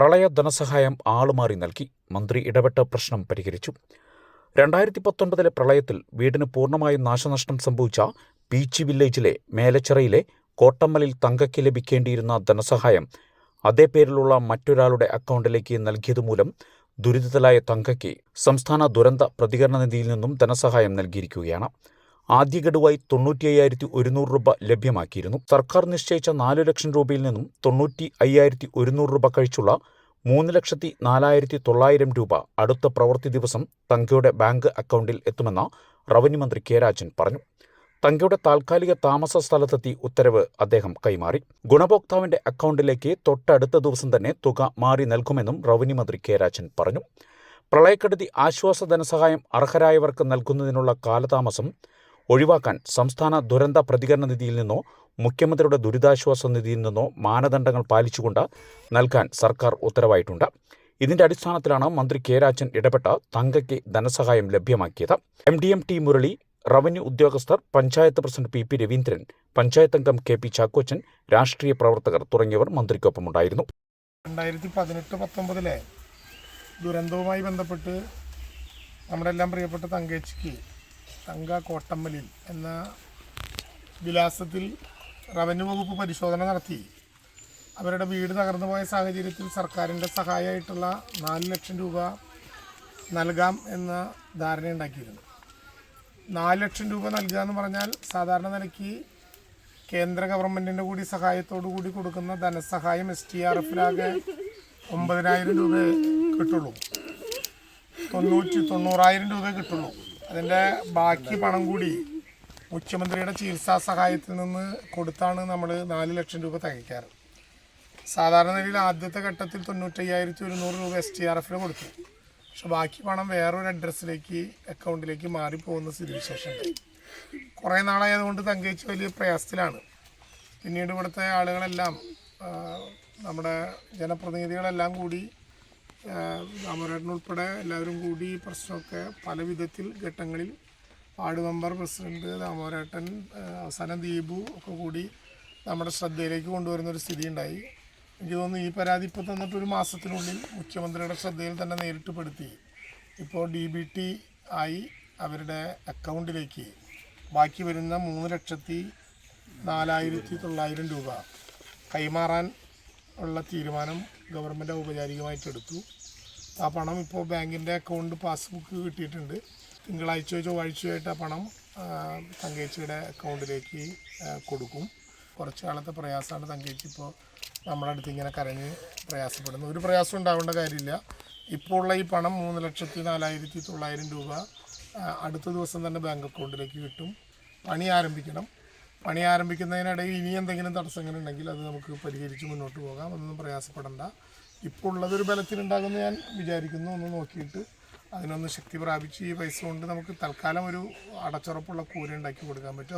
പ്രളയ ധനസഹായം ആളുമാറി നൽകി. മന്ത്രി ഇടപെട്ട പ്രശ്നം പരിഹരിച്ചു. രണ്ടായിരത്തി പത്തൊൻപതിലെ പ്രളയത്തിൽ വീടിന് പൂർണമായും നാശനഷ്ടം സംഭവിച്ച പീച്ചി വില്ലേജിലെ മേലച്ചിറയിലെ കോട്ടമ്മലിൽ തങ്കയ്ക്ക് ലഭിക്കേണ്ടിയിരുന്ന ധനസഹായം അതേ പേരിലുള്ള മറ്റൊരാളുടെ അക്കൗണ്ടിലേക്ക് നൽകിയതുമൂലം ദുരിതത്തിലായ തങ്കയ്ക്ക് സംസ്ഥാന ദുരന്ത പ്രതികരണ നിധിയിൽ നിന്നും ധനസഹായം നൽകിയിരിക്കുകയാണ്. ആദ്യ ഗഡുവായി തൊണ്ണൂറ്റി അയ്യായിരത്തി ഒരുന്നൂറ് രൂപ ലഭ്യമാക്കിയിരുന്നു. സർക്കാർ നിശ്ചയിച്ച നാലു ലക്ഷം രൂപയിൽ നിന്നും തൊണ്ണൂറ്റി അയ്യായിരത്തി ഒരുന്നൂറ് രൂപ കഴിച്ചുള്ള മൂന്ന് ലക്ഷത്തി നാലായിരത്തി തൊള്ളായിരം രൂപ അടുത്ത പ്രവൃത്തി ദിവസം തങ്കയുടെ ബാങ്ക് അക്കൗണ്ടിൽ എത്തുമെന്ന് റവന്യൂ മന്ത്രി കെ രാജൻ പറഞ്ഞു. തങ്കയുടെ താൽക്കാലിക താമസ സ്ഥലത്തെത്തി ഉത്തരവ് അദ്ദേഹം കൈമാറി. ഗുണഭോക്താവിന്റെ അക്കൗണ്ടിലേക്ക് തൊട്ടടുത്ത ദിവസം തന്നെ തുക മാറി നൽകുമെന്നും റവന്യൂ മന്ത്രി കെ രാജൻ പറഞ്ഞു. പ്രളയക്കെടുതി ആശ്വാസ ധനസഹായം അർഹരായവർക്ക് നൽകുന്നതിനുള്ള കാലതാമസം ഒഴിവാക്കാൻ സംസ്ഥാന ദുരന്ത പ്രതികരണ നിധിയിൽ നിന്നോ മുഖ്യമന്ത്രിയുടെ ദുരിതാശ്വാസ നിധിയിൽ നിന്നോ മാനദണ്ഡങ്ങൾ പാലിച്ചുകൊണ്ട് നൽകാൻ സർക്കാർ ഉത്തരവായിട്ടുണ്ട്. ഇതിന്റെ അടിസ്ഥാനത്തിലാണ് മന്ത്രി കെ രാജൻ ഇടപെട്ട തങ്കയ്ക്ക് ധനസഹായം ലഭ്യമാക്കിയത്. M D M T Murali revenue ഉദ്യോഗസ്ഥർ panchayat president P P Raveendran panchayat അംഗം കെ പി ചാക്കോച്ചൻ രാഷ്ട്രീയ പ്രവർത്തകർ തുടങ്ങിയവർ മന്ത്രിക്കൊപ്പമുണ്ടായിരുന്നു. രണ്ടായിരത്തി പതിനെട്ട് പത്തൊമ്പതിലെ ദുരന്തവുമായി ബന്ധപ്പെട്ട് നമ്മുടെ എല്ലാം പ്രിയപ്പെട്ട തങ്കേച്ചിക്ക് തങ്ക കോട്ടമ്മലിൽ എന്ന വിലാസത്തിൽ റവന്യൂ വകുപ്പ് പരിശോധന നടത്തി. അവരുടെ വീട് തകർന്നു പോയ സാഹചര്യത്തിൽ സർക്കാരിന്റെ സഹായമായിട്ടുള്ള നാല് ലക്ഷം രൂപ നൽകാം എന്ന ധാരണയുണ്ടാക്കിയിരുന്നു. നാല് ലക്ഷം രൂപ നൽകുക എന്ന് പറഞ്ഞാൽ സാധാരണ നിലയ്ക്ക് കേന്ദ്ര ഗവൺമെന്റിന്റെ കൂടി സഹായത്തോടു കൂടി കൊടുക്കുന്ന ധനസഹായം എസ് ടി ആർ എഫിലാകെ ഒമ്പതിനായിരം രൂപ കിട്ടുള്ളൂ. തൊണ്ണൂറ്റി തൊണ്ണൂറായിരം രൂപ കിട്ടുള്ളൂ. അതിന്റെ ബാക്കി പണം കൂടി മുഖ്യമന്ത്രിയുടെ ചികിത്സാ സഹായത്തിൽ നിന്ന് കൊടുത്താണ് നമ്മൾ നാല് ലക്ഷം രൂപ തികയ്ക്കാറ്. സാധാരണ നിലയിൽ ആദ്യത്തെ ഘട്ടത്തിൽ തൊണ്ണൂറ്റയ്യായിരത്തി ഒരുന്നൂറ് രൂപ എസ് ടി ആർ എഫിൽ കൊടുത്തു. പക്ഷെ ബാക്കി പണം വേറൊരു അഡ്രസ്സിലേക്ക് അക്കൗണ്ടിലേക്ക് മാറിപ്പോകുന്ന സ്ഥിതിവിശേഷം കുറേ നാളായതുകൊണ്ട് തങ്കേച്ച് വലിയ പ്രയാസത്തിലാണ്. പിന്നീട് ഇവിടുത്തെ ആളുകളെല്ലാം നമ്മുടെ ജനപ്രതിനിധികളെല്ലാം കൂടി ദാമോരേട്ടൻ ഉൾപ്പെടെ എല്ലാവരും കൂടി ഈ പ്രശ്നമൊക്കെ പല വിധത്തിൽ ഘട്ടങ്ങളിൽ വാർഡ് മെമ്പർ പ്രസിഡന്റ് ദാമോരേട്ടൻ അവസാനം ദീപു ഒക്കെ കൂടി നമ്മുടെ ശ്രദ്ധയിലേക്ക് കൊണ്ടുവരുന്ന ഒരു സ്ഥിതി ഉണ്ടായി എനിക്ക് തോന്നുന്നു ഈ പരാതി ഇപ്പോൾ തന്നിട്ട് ഒരു മാസത്തിനുള്ളിൽ മുഖ്യമന്ത്രിയുടെ ശ്രദ്ധയിൽ തന്നെ നേരിട്ട് പെടുത്തി. ഇപ്പോൾ ഡി ബി ടി ആയി അവരുടെ അക്കൗണ്ടിലേക്ക് ബാക്കി വരുന്ന മൂന്ന് ലക്ഷത്തി നാലായിരത്തി തൊള്ളായിരം രൂപ കൈമാറാൻ ഉള്ള തീരുമാനം ഗവൺമെന്റ് ഔപചാരികമായിട്ട് എടുത്തു. ആ പണം ഇപ്പോൾ ബാങ്കിന്റെ അക്കൗണ്ട് പാസ്ബുക്ക് കിട്ടിയിട്ടുണ്ട്. തിങ്കളാഴ്ചയോ ചൊവ്വാഴ്ചയോ ആയിട്ട് ആ പണം തങ്കേച്ചിയുടെ അക്കൗണ്ടിലേക്ക് കൊടുക്കും. കുറച്ച് കാലത്തെ പ്രയാസമാണ് തങ്കേച്ചി ഇപ്പോൾ നമ്മുടെ അടുത്ത് ഇങ്ങനെ കരഞ്ഞ് പ്രയാസപ്പെടുന്നു ഒരു പ്രയാസം ഉണ്ടാവേണ്ട കാര്യമില്ല. ഇപ്പോൾ ഉള്ള ഈ പണം മൂന്ന് ലക്ഷത്തി നാലായിരത്തി തൊള്ളായിരം രൂപ അടുത്ത ദിവസം തന്നെ ബാങ്ക് അക്കൗണ്ടിലേക്ക് കിട്ടും. പണി ആരംഭിക്കണം. പണി ആരംഭിക്കുന്നതിനിടയിൽ ഇനി എന്തെങ്കിലും തടസ്സങ്ങളുണ്ടെങ്കിൽ അത് നമുക്ക് പരിഹരിച്ച് മുന്നോട്ട് പോകാം. അതൊന്നും പ്രയാസപ്പെടണ്ട. ഇപ്പോൾ ഉള്ളതൊരു ബലത്തിലുണ്ടാകുമെന്ന് ഞാൻ വിചാരിക്കുന്നു. ഒന്ന് നോക്കിയിട്ട് അതിനൊന്ന് ശക്തി പ്രാപിച്ച് ഈ പൈസ കൊണ്ട് നമുക്ക് തൽക്കാലം ഒരു അടച്ചുറപ്പുള്ള കൂര ഉണ്ടാക്കി കൊടുക്കാൻ പറ്റും